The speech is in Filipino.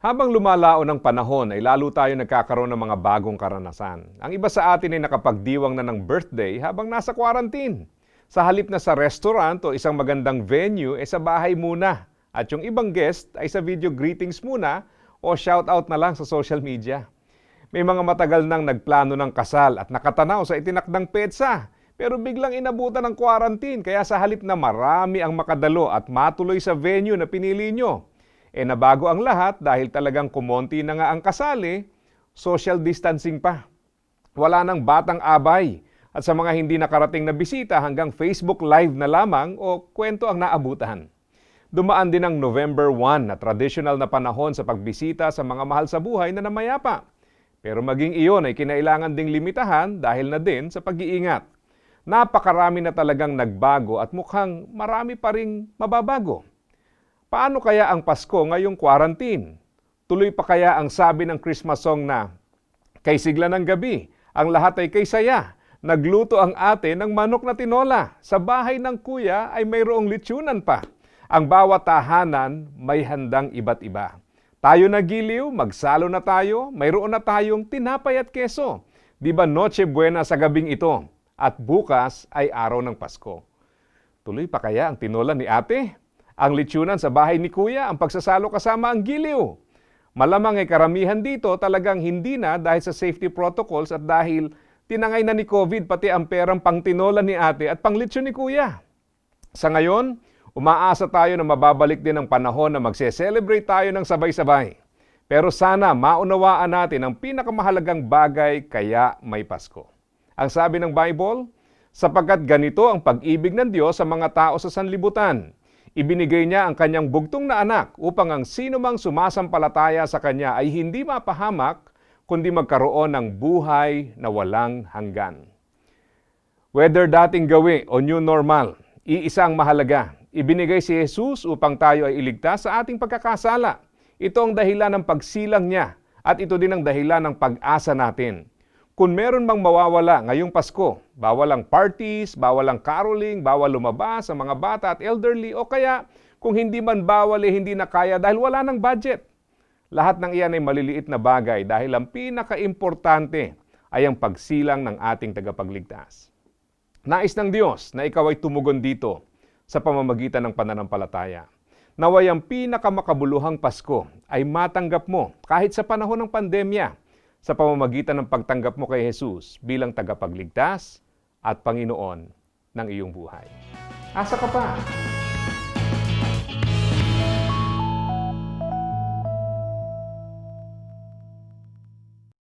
Habang lumalaon ng panahon ay lalo tayo nagkakaroon ng mga bagong karanasan. Ang iba sa atin ay nakapagdiwang na ng birthday habang nasa quarantine. Sa halip na sa restaurant o isang magandang venue, ay sa bahay muna. At yung ibang guest ay sa video greetings muna o shoutout na lang sa social media. May mga matagal nang nagplano ng kasal at nakatanaw sa itinakdang petsa. Pero biglang inabutan ng quarantine kaya sa halip na marami ang makadalo at matuloy sa venue na pinili nyo. E nabago ang lahat dahil talagang kumonti na nga ang kasali, social distancing pa. Wala nang batang abay at sa mga hindi nakarating na bisita hanggang Facebook Live na lamang o kwento ang naabutan. Dumaan din ang November 1 na traditional na panahon sa pagbisita sa mga mahal sa buhay na namayapa. Pero maging iyon ay kinailangan ding limitahan dahil na din sa pag-iingat. Napakarami na talagang nagbago at mukhang marami pa ring mababago. Paano kaya ang Pasko ngayong quarantine? Tuloy pa kaya ang sabi ng Christmas song na, Kay sigla ng gabi, ang lahat ay kay saya. Nagluto ang ate ng manok na tinola. Sa bahay ng kuya ay mayroong litsunan pa. Ang bawat tahanan may handang iba't iba. Tayo nagiliw, magsalo na tayo, mayroon na tayong tinapay at keso. Di ba Noche Buena sa gabing ito? At bukas ay araw ng Pasko. Tuloy pa kaya ang tinola ni ate? Ang litsunan sa bahay ni kuya, ang pagsasalo kasama ang giliw. Malamang ay karamihan dito talagang hindi na dahil sa safety protocols at dahil tinangay na ni COVID pati ang perang pang tinola ni ate at pang litsyon ni kuya. Sa ngayon, umaasa tayo na mababalik din ang panahon na magse-celebrate tayo ng sabay-sabay. Pero sana maunawaan natin ang pinakamahalagang bagay kaya may Pasko. Ang sabi ng Bible, sapagkat ganito ang pag-ibig ng Diyos sa mga tao sa sanlibutan. Ibinigay niya ang kanyang bugtong na anak upang ang sino mang sumasampalataya sa kanya ay hindi mapahamak, kundi magkaroon ng buhay na walang hanggan. Whether dating gawi o new normal, iisang mahalaga. Ibinigay si Jesus upang tayo ay iligtas sa ating pagkakasala. Ito ang dahilan ng pagsilang niya at ito din ang dahilan ng pag-asa natin. Kung meron mang mawawala ngayong Pasko, bawal ang parties, bawal ang caroling, bawal lumabas sa mga bata at elderly o kaya kung hindi man bawal eh hindi na kaya dahil wala ng budget. Lahat ng iyan ay maliliit na bagay dahil ang pinaka-importante ay ang pagsilang ng ating tagapagligtas. Nais ng Diyos na ikaw ay tumugon dito sa pamamagitan ng pananampalataya. Naway ang pinakamakabuluhang Pasko ay matanggap mo kahit sa panahon ng pandemya sa pamamagitan ng pagtanggap mo kay Jesus bilang tagapagligtas at Panginoon ng iyong buhay. Asa ka pa?